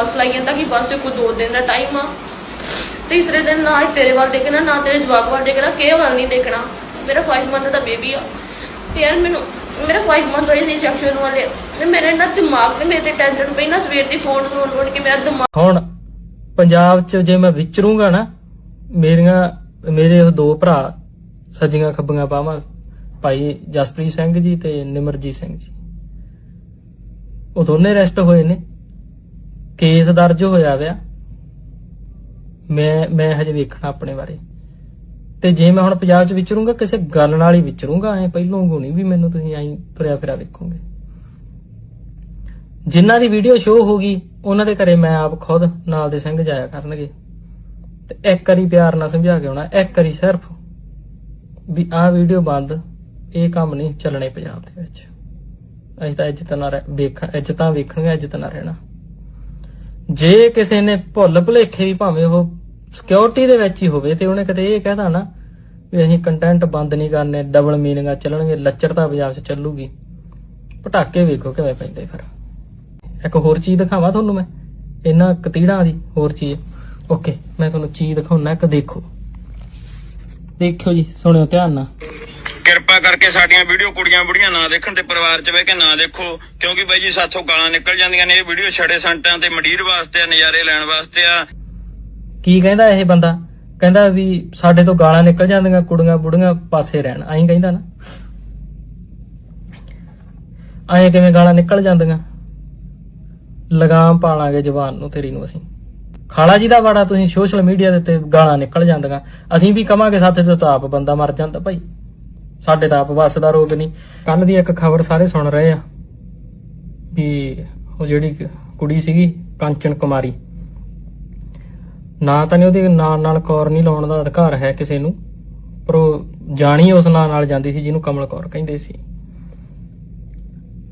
ਬੱਸ ਲਾਈ ਜਾਂਦਾ ਕਿ ਬੱਸ ਤੇ ਕੋਈ ਦੋ ਦਿਨ ਦਾ ਟਾਈਮ ਆ। ਤੀਸਰੇ ਦਿਨ ਨਾ ਹੀ ਤੇਰੇ ਵੱਲ ਦੇਖਣਾ, ਨਾ ਤੇਰੇ ਜਵਾਕ ਵੱਲ ਦੇਖਣਾ, ਕਿਸੇ ਵੱਲ ਨਹੀਂ ਦੇਖਣਾ। ਮੇਰਾ 5 ਮੰਥ ਦਾ ਬੇਬੀ ਆ। ਤੇ ਯਾਰ ਮੈਨੂੰ, ਮੇਰਾ 5 ਮੰਥ ਹੋਏ ਸੀ ਸੈਕਸ਼ਨ ਵਾਲੇ। ਤੇ ਮੇਰੇ ਨਾ ਦਿਮਾਗ ਤੇ ਮੇਰੇ ਤੇ ਟੈਨਸ਼ਨ ਪਈ ਨਾ, ਸਵੇਰ ਦੀ ਫੋਨ ਫੋਨ ਫੋਨ ਕੇ ਮੇਰਾ ਦਿਮਾਗ ਹੁਣ ਪੰਜਾਬ 'ਚ ਜੇ ਮੈਂ ਵਿਚਰੂੰਗਾ ਨਾ, ਮੇਰੀਆਂ, ਮੇਰੇ ਉਹ ਦੋ ਭਰਾ ਸੱਜੀਆਂ ਖੱਬੀਆਂ ਪਾਵਾਂ ਭਾਈ ਜਸਪ੍ਰੀਤ ਸਿੰਘ ਜੀ ਤੇ ਨਿਮਰਜੀਤ ਸਿੰਘ ਜੀ। ਉਹ ਦੋਨੇ ਅਰੈਸਟ ਹੋਏ ਨੇ। ਕੇਸ ਦਰਜ ਹੋਇਆ ਵਿਆ ਮੈਂ ਮੈਂ ਹਜੇ ਵੇਖਣਾ ਆਪਣੇ ਬਾਰੇ। ਤੇ ਜੇ ਮੈਂ ਹੁਣ ਪੰਜਾਬ 'ਚ ਵਿਚਰੂੰਗਾ, ਕਿਸੇ ਗੱਲ ਨਾਲ ਹੀ ਵਿਚਰੂੰਗਾ, ਐ ਪਹਿਲੋਂ ਗੁਣੀ ਵੀ ਮੈਨੂੰ ਤੁਸੀਂ ਐਂ ਤੁਰਿਆ ਫਿਰਿਆ ਵੇਖੋਗੇ। ਜਿਨ੍ਹਾਂ ਦੀ ਵੀਡੀਓ ਸ਼ੋਅ ਹੋ ਗਈ, ਉਹਨਾਂ ਦੇ ਘਰੇ ਮੈਂ ਆਪ ਖੁਦ ਨਾਲ ਦੇ ਸਿੰਘ ਜਾਇਆ ਕਰਨਗੇ। ਤੇ ਇੱਕ ਵਾਰੀ ਪਿਆਰ ਨਾਲ ਸਮਝਾ ਕੇ ਆਉਣਾ, ਇੱਕ ਵਾਰੀ ਸਿਰਫ ਵੀ ਆਹ ਵੀਡੀਓ ਬੰਦ, ਇਹ ਕੰਮ ਨਹੀਂ ਚੱਲਣੇ ਪੰਜਾਬ ਦੇ ਵਿੱਚ। ਅਸੀਂ ਤਾਂ ਇੱਜ਼ਤ ਨਾਲ ਰਹਿ- ਵੇਖ, ਇੱਜ਼ਤਾਂ ਵੇਖਣੀਆਂ ਇੱਜ਼ਤ ਨਾਲ ਰਹਿਣਾ। ਜੇ ਕਿਸੇ ਨੇ ਭੁੱਲ ਭੁਲੇਖੇ ਵੀ ਭਾਵੇਂ ਉਹ ਸਿਕਿਉਰਿਟੀ ਦੇ ਵਿੱਚ ਹੀ ਹੋਵੇ, ਤੇ ਉਹਨੇ ਕਿਤੇ ਇਹ ਕਹਿਦਾ ਨਾ ਵੀ ਅਸੀਂ ਕੰਟੈਂਟ ਬੰਦ ਨਹੀਂ ਕਰਨੇ ਡਬਲ ਮੀਨਿੰਗਾਂ ਚੱਲਣਗੇ ਲੱਚਰਤਾ ਪੰਜਾਬ 'ਚ ਚੱਲੂਗੀ। ਪਟਾਕੇ ਵੇਖੋ ਕਿਵੇਂ ਪੈਂਦੇ ਫਿਰ। ਇੱਕ ਹੋਰ ਚੀਜ਼ ਦਿਖਾਵਾਂ ਤੁਹਾਨੂੰ ਮੈਂ, ਇਹਨਾਂ ਕਤੀੜਾਂ ਦੀ ਹੋਰ ਚੀਜ਼। ਓਕੇ ਮੈਂ ਤੁਹਾਨੂੰ ਚੀਜ਼ ਦਿਖਾਉਣਾ, ਇੱਕ ਦੇਖੋ। ਦੇਖਿਓ ਜੀ, ਸੁਣਿਓ ਧਿਆਨ ਨਾਲ। ਕਿਰਪਾ ਕਰਕੇ ਸਾਡੀਆਂ ਵੀਡੀਓ ਕੁੜੀਆਂ ਬੁੜੀਆਂ ਨਾ ਦੇਖਣ ਤੇ ਪਰਿਵਾਰ 'ਚ ਬਹਿ ਕੇ ਨਾ ਦੇਖੋ। ਕਿਉਂਕਿ ਬਾਈ ਜੀ ਸਾਥੋਂ ਗਾਲਾਂ ਨਿਕਲ ਜਾਂਦੀਆਂ ਨੇ, ਇਹ ਵੀਡੀਓ ਛੜੇ ਸੰਟਾਂ ਤੇ ਮੰਡੀਰ ਵਾਸਤੇ ਆ, ਨਜ਼ਾਰੇ ਲੈਣ ਵਾਸਤੇ ਆ। ਕੀ ਕਹਿੰਦਾ ਇਹ ਬੰਦਾ? ਕਹਿੰਦਾ ਵੀ ਸਾਡੇ ਤੋਂ ਗਾਲਾਂ ਨਿਕਲ ਜਾਂਦੀਆਂ, ਕੁੜੀਆਂ ਬੁੜੀਆਂ ਪਾਸੇ ਰਹਿਣ। ਐਂ ਕਹਿੰਦਾ ਨਾ। ਐਂ ਕਿਵੇਂ ਗਾਲਾਂ ਨਿਕਲ ਜਾਂਦੀਆਂ? ਲਗਾਮ ਪਾਲਾਂਗੇ ਜ਼ਬਾਨ ਨੂੰ ਤੇਰੀ ਨੂੰ ਅਸੀਂ। ਖਾਲਾ ਜੀ ਦਾ ਵਾੜਾ ਤੁਸੀਂ ਸੋਸ਼ਲ ਮੀਡੀਆ ਦੇ ਉੱਤੇ ਗਾਲਾਂ ਨਿਕਲ ਜਾਂਦੀਆਂ। ਅਸੀਂ ਵੀ ਕਵਾਂਗੇ ਸਾਥੇ ਤੋਂ ਤਾਂ ਆਪ ਬੰਦਾ ਮਰ ਜਾਂਦਾ ਭਾਈ। ਸਾਡੇ ਤਾਂ ਆਪ ਵੱਸ ਦਾ ਰੋਗ ਨਹੀਂ ਕੱਲ ਦੀ ਇੱਕ ਖਬਰ ਸਾਰੇ ਸੁਣ ਰਹੇ ਆ ਵੀ ਉਹ ਜਿਹੜੀ ਕੁੜੀ ਸੀਗੀ, ਕੰਚਨ ਕੁਮਾਰੀ। ਨਾ ਤਾਂ ਨਹੀਂ ਉਹਦੇ ਨਾਂ ਨਾਲ ਕੌਰ ਨਹੀਂ ਲਾਉਣ ਦਾ ਅਧਿਕਾਰ ਹੈ ਕਿਸੇ ਨੂੰ, ਪਰ ਉਹ ਜਾਣੀ ਉਸ ਨਾਂ ਨਾਲ ਜਾਂਦੀ ਸੀ ਜਿਹਨੂੰ ਕਮਲ ਕੌਰ ਕਹਿੰਦੇ ਸੀ।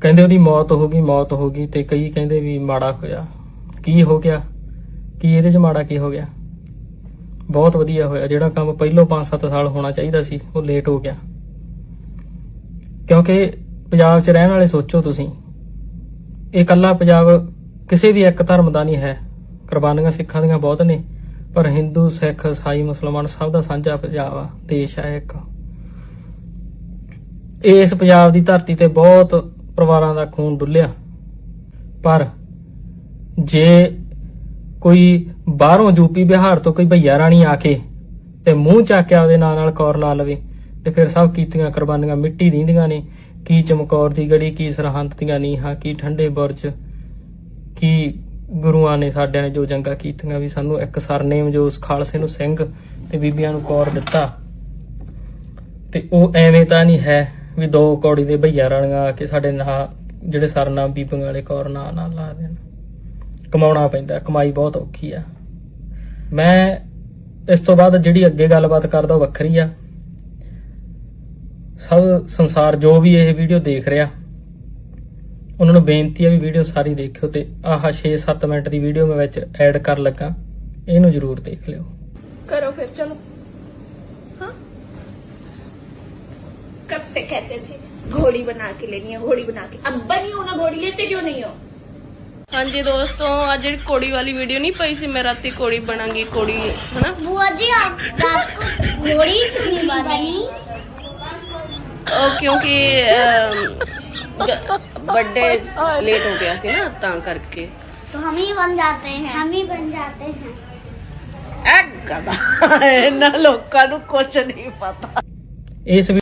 ਕਹਿੰਦੇ ਉਹਦੀ ਮੌਤ ਹੋ ਗਈ, ਮੌਤ ਹੋ ਗਈ ਤੇ ਕਈ ਕਹਿੰਦੇ ਵੀ ਮਾੜਾ ਹੋਇਆ। ਕੀ ਹੋ ਗਿਆ? ਕੀ ਇਹਦੇ 'ਚ ਮਾੜਾ ਕੀ ਹੋ ਗਿਆ? ਬਹੁਤ ਵਧੀਆ ਹੋਇਆ। ਜਿਹੜਾ ਕੰਮ ਪਹਿਲੋਂ 5-7 ਸਾਲ ਹੋਣਾ ਚਾਹੀਦਾ ਸੀ, ਉਹ ਲੇਟ ਹੋ ਗਿਆ। ਕਿਉਂਕਿ ਪੰਜਾਬ 'ਚ ਰਹਿਣ ਵਾਲੇ ਸੋਚੋ ਤੁਸੀਂ। ਇਹ ਕੱਲਾ ਪੰਜਾਬ ਕਿਸੇ ਵੀ ਇੱਕ ਧਰਮ ਦਾ ਨਹੀਂ ਹੈ। ਕੁਰਬਾਨੀਆਂ ਸਿੱਖਾਂ ਦੀਆਂ ਬਹੁਤ ਨੇ, ਪਰ ਹਿੰਦੂ, ਸਿੱਖ ਈਸਾਈ ਮੁਸਲਮਾਨ ਸਭ ਦਾ ਸਾਂਝਾ ਪੰਜਾਬ ਆ, ਦੇਸ਼ ਹੈ ਇੱਕ। ਇਸ ਪੰਜਾਬ ਦੀ ਧਰਤੀ ਤੇ ਬਹੁਤ ਪਰਿਵਾਰਾਂ ਦਾ ਖੂਨ ਡੁੱਲਿਆ। ਪਰ ਜੇ ਕੋਈ ਬਾਹਰੋਂ ਯੂਪੀ ਬਿਹਾਰ ਤੋਂ ਕੋਈ ਭਈਆ ਰਾਣੀ ਆ ਕੇ ਤੇ ਮੂੰਹ ਚੱਕ ਕੇ ਆਪਦੇ ਨਾਂ ਨਾਲ ਕੌਰ ਲਾ ਲਵੇ ਤੇ ਫਿਰ ਸਭ ਕੀਤੀਆਂ ਕੁਰਬਾਨੀਆਂ ਮਿੱਟੀ ਦੀਆਂ ਨੇ, ਕੀ ਚਮਕੌਰ ਦੀ ਗੜੀ, ਕੀ ਸਰਹੰਦ ਦੀਆਂ ਨੀਹਾਂ, ਕੀ ਠੰਡੇ ਬੁਰਜ, ਕੀ ਗੁਰੂਆਂ ਨੇ ਸਾਡਿਆਂ ਨੇ ਜੋ ਜੰਗਾਂ ਕੀਤੀਆਂ ਵੀ ਸਾਨੂੰ ਇੱਕ ਸਰਨੇਮ ਜੋ ਉਸ ਖਾਲਸੇ ਨੂੰ ਸਿੰਘ ਤੇ ਬੀਬੀਆਂ ਨੂੰ ਕੌਰ ਦਿੱਤਾ। ਤੇ ਉਹ ਐਵੇਂ ਤਾਂ ਨਹੀਂ ਹੈ ਵੀ ਦੋ ਕੌੜੀ ਦੇ ਭਈਆ ਰਾਣੀਆਂ ਆ ਕੇ ਸਾਡੇ ਨਾਂ ਜਿਹੜੇ ਸਰਨਾਮ ਬੀਬੀਆਂ ਵਾਲੇ ਕੌਰ ਨਾਂ ਨਾਲ ਲਾ ਦੇਣ। ਕਮਾਉਣਾ ਪੈਂਦਾ, ਕਮਾਈ ਬਹੁਤ ਔਖੀ ਆ। ਮੈਂ ਇਸ ਤੋਂ ਬਾਅਦ ਜਿਹੜੀ ਅੱਗੇ ਗੱਲਬਾਤ ਕਰਦਾ ਉਹ ਵੱਖਰੀ ਆ। ਸਭ ਸੰਸਾਰ ਜੋ ਵੀ ਇਹ ਵੀਡੀਓ ਦੇਖ ਰਿਹਾ ਉਹਨਾਂ ਨੂੰ ਬੇਨਤੀ ਹੈ ਵੀ ਵੀਡੀਓ ਸਾਰੀ ਦੇਖਿਓ ਤੇ ਆਹ 6-7 ਮਿੰਟ ਦੀ ਵੀਡੀਓ ਮੈਂ ਵਿੱਚ ਐਡ ਕਰ ਲੱਗਾ ਇਹਨੂੰ ਜ਼ਰੂਰ ਦੇਖ ਲਿਓ करो फिर चलो हाँ कब से कहते थे घोड़ी बना के लेनी है घोड़ी बना के अब बनी हो ना घोड़ी लेते क्यों नहीं हो ਹਾਂਜੀ ਦੋਸਤੋ ਆ ਜਿਹੜੀ ਕੋੜੀ ਵਾਲੀ ਵੀਡੀਓ ਨਹੀਂ ਪਈ ਸੀ ਮੈਂ ਰਾਤੀ ਕੋੜੀ ਬਣਾਂਗੀ ਕੋੜੀ ਹਨਾ बुआ जी आप रात को घोड़ी क्यों नहीं बनी ਉਹ ਕਿਉਂਕਿ ਬਰਥਡੇ ਲੇਟ ਹੋ ਗਿਆ ਸੀ ਨਾ ਤਾਂ ਕਰਕੇ तो हम ही बन जाते हैं हम ही बन जाते हैं ਐ ਗਦਾ ਇਹਨਾਂ ਲੋਕਾਂ ਨੂੰ ਕੁਝ ਨਹੀਂ ਪਤਾ ਇਸ